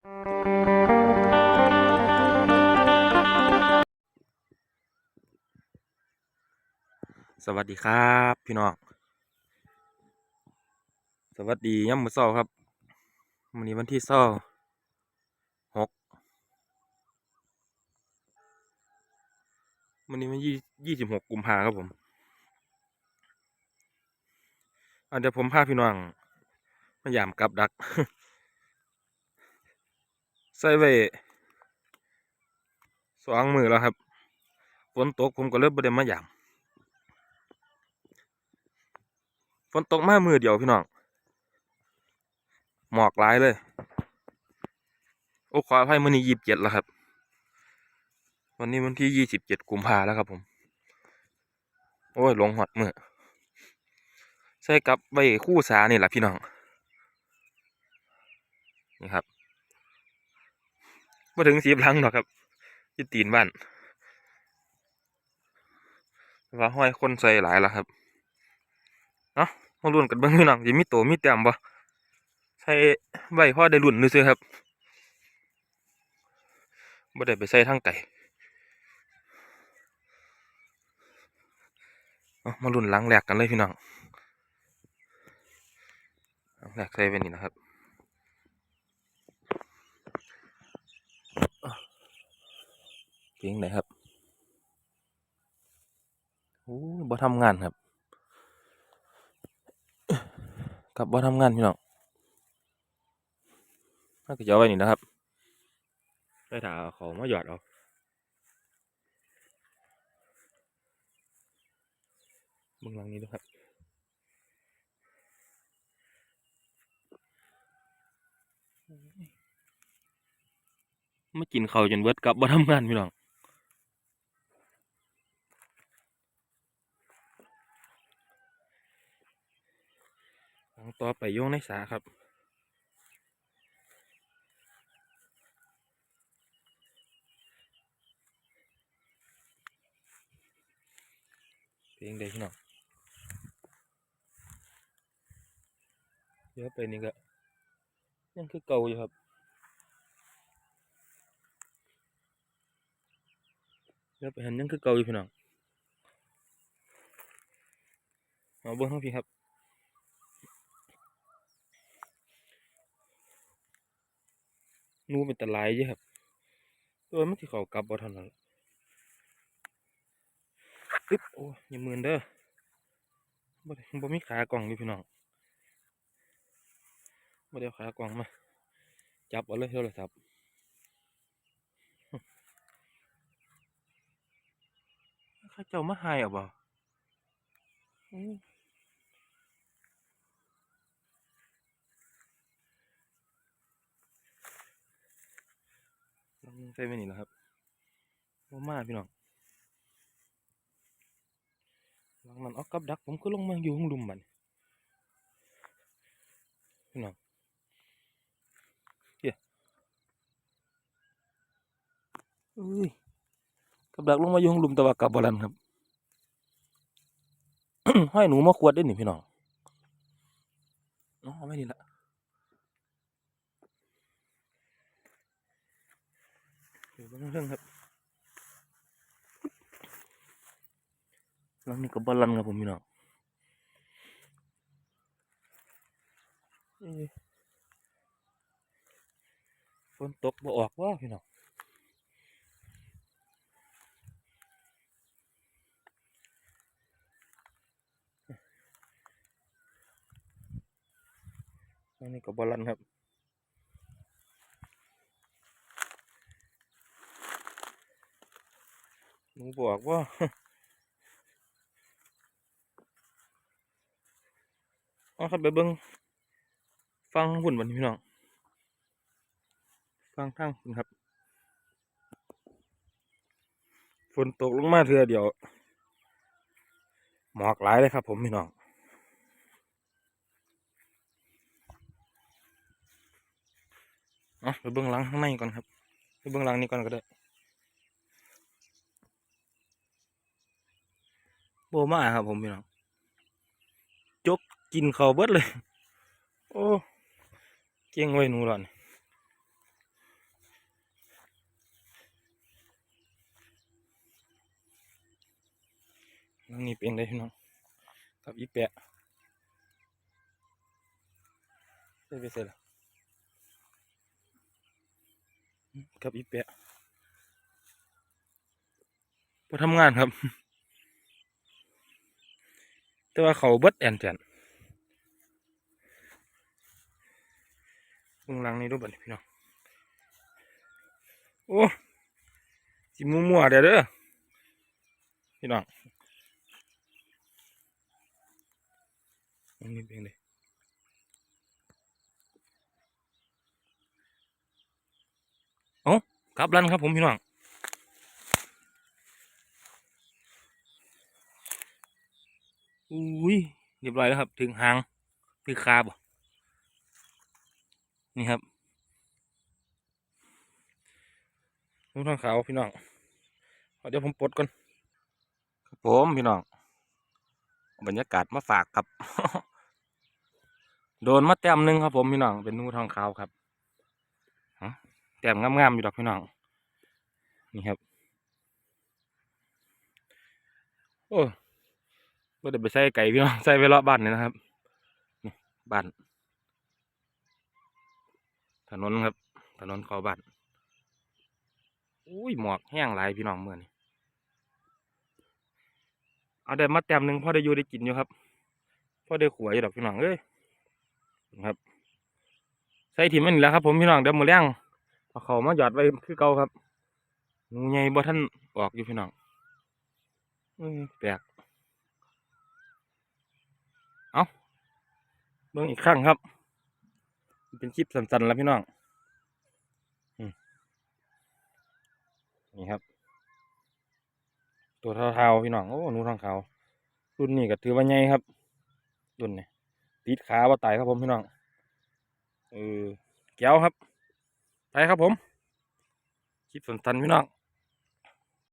สวัสดีครับพี่น้อง สวัสดีย่ำมือเช้าครับวันนี้วันที่เช้าหกวันนี้วันยี่ยี่สิบหกกุมภาครับผมอะเดี๋ยวผมพาพี่น้อง มายามกับดัก ใส่ไว้สองมือแล้วครับฝนตกผมก็เริ่มประเด็นมาอย่ามฝนตกมามือเดียวพี่น้องหมอกหลายเลย โอ้ขออภัยมื้อนี้ยี่สิบเจ็ดแล้วครับ วันนี้วันที่ยี่สิบเจ็ดกุมภาแล้วครับผม โอ้ยหลงหอดมือใส่กับใบคู่สานี่แหละพี่น้อง นี่ครับ มาถึงสีบลังหรอกครับยี่ตีนบ้านว่าห้อยคนใส่หลายแล้วครับเนาะมาลุ้นกันเบิ่งพี่น้องสิมีโตมีแต้มบ่ใส่ไว้พอได้ลุ้นซื่อๆครับบ่ได้ไปใส่ทางไก่เอามาลุ้นหลังแหลกกันเลยพี่น้องหลังแหลกใส่ไปนี่นะครับ เพียงไหนครับโอ้บ่ทำงานครับกับว่ทำงานพี่น้องน่าจะเอไว้นี่นะครับได้ถาเอาของมาหยอดเอาเบื้องหลังนี้ด้วยครับไม่กินข้าวจนเบิร์ดกับว่ทำงานพี่น้องหลัง ต่อไปโยงในสาครับเพลงเด็กพี่นองเดี๋ยวไปนี่ก็ยังคือเก่าอยู่ครับเดี๋ยวไปเห็นยังคือเก่าอยู่พี่น้องเอาเบิ้งทั้งพี่ครับ นูเป็นตะไลายเยอะครับตัวมันที่เขากลับบ่ทันแล้วล่ะอึ๊บโอ้ยอย่ามืนเด้อบ่ได้บ่มีขากล่องอยู่พี่น้องบ่ได้ขากล่องมา จับเอาเลยโทรศัพท์เข้าเจ้ามาให้เอาบ่ องใส่ไว้นี่แหละครับบ่มาพี่น้องหลังนั้นเอากับดัก ผมก็ลงมาอยู่ข้างลุมมันพี่น้องเฮียอุ้ยกับดักลงมาอยู่ข้างลุมต่ว่ากลับบ่ลันครับห้อยหนูมาขวดได้หนี่พี่น้องอาเอไว้นี่ละ เดี๋ยวเบิ่งเรื่องครับหลังนี้ก็บ่ลันครับผมพี่น้องเอ้ยฝนตกบ่ออกว่าพี่น้องหลังนี้ก็บ่ลันครับหนู บอกว่าเอาครับไปเบิ่งฟังหุ่นบันพี่น้อง ฟังทางหุ่นครับ ฝนตกลงมาเทือเดียว หมอกหลายเลยครับผมพี่น้องเอาไปเบื้งหลังข้างในก่อนครับ ไปเบื้งหลังนี้ก่อนก็ได้ โบมาครับผมพี่น้องจกกินเขาเบิดเลย โอ้เก่งไว้หนูหล่อนนี่เป็นไลยพี่น้องกับอีแปะได้ไปเสร็จแล้วกับอีแปะพอทำงานครับ แต่ว่าเขาเบิดแอนแจนข้างหลังนี่ดูบัดนี้พี่น้อง โอ้สิมัวๆเดี๋ยวเด้อ พี่น้องอันนี้เป็นเลยเอ้ากลับรันครับผมพี่น้อง อุ้ยเรียบร้อยแล้วครับ ถึงหางถึงคาบนี่ครับลูกทางขาวพี่น้องเดี๋ยวผมปลดก่อนครับผมพี่น้องบรรยากาศมาฝากครับ โดนมาแต้มหนึ่งครับผมพี่น้องเป็นนูทองขาวครับแต้มงามๆอยู่ดอกพี่น้องนี่ครับ โอ้ ก็เดี๋ยวไปใส่ไก่พี่น้องใส่ไว้รอบบ้านนี่นะครับนี่บ้าน ถนนครับ ถนนเข้าบ้านอุ้ยหมอกแห้งหลายพี่น้องเมื่อนี้เอาได้มาแต้มหนึ่งพอได้อยู่ได้กินอยู่ครับพอได้ขวยอยู่ดอกพี่น้องเอ้ยครับใส่ถิ่มมันนี่แหล้วครับ ผมพี่น้องเดี๋ยวมือเลี้ยงเอาเขามาหยอดไว้คือเก่าครับงูใหญ่บ่ท่านออกอยู่พี่น้องอแปลก เอา เบิ่งอีกครั้งครับ เป็นคลิปสั้นๆแล้วพี่น้องนี่ครับ ตัวเทาๆพี่น้องโอ้หนูทองขาวรุ่นนี้ก็ถือว่าใหญ่ครับ รุ่นนี้ติดขาว่าตายครับผมพี่น้องเออแก้วครับไปครับผมคลิปสั้นๆพี่น้อง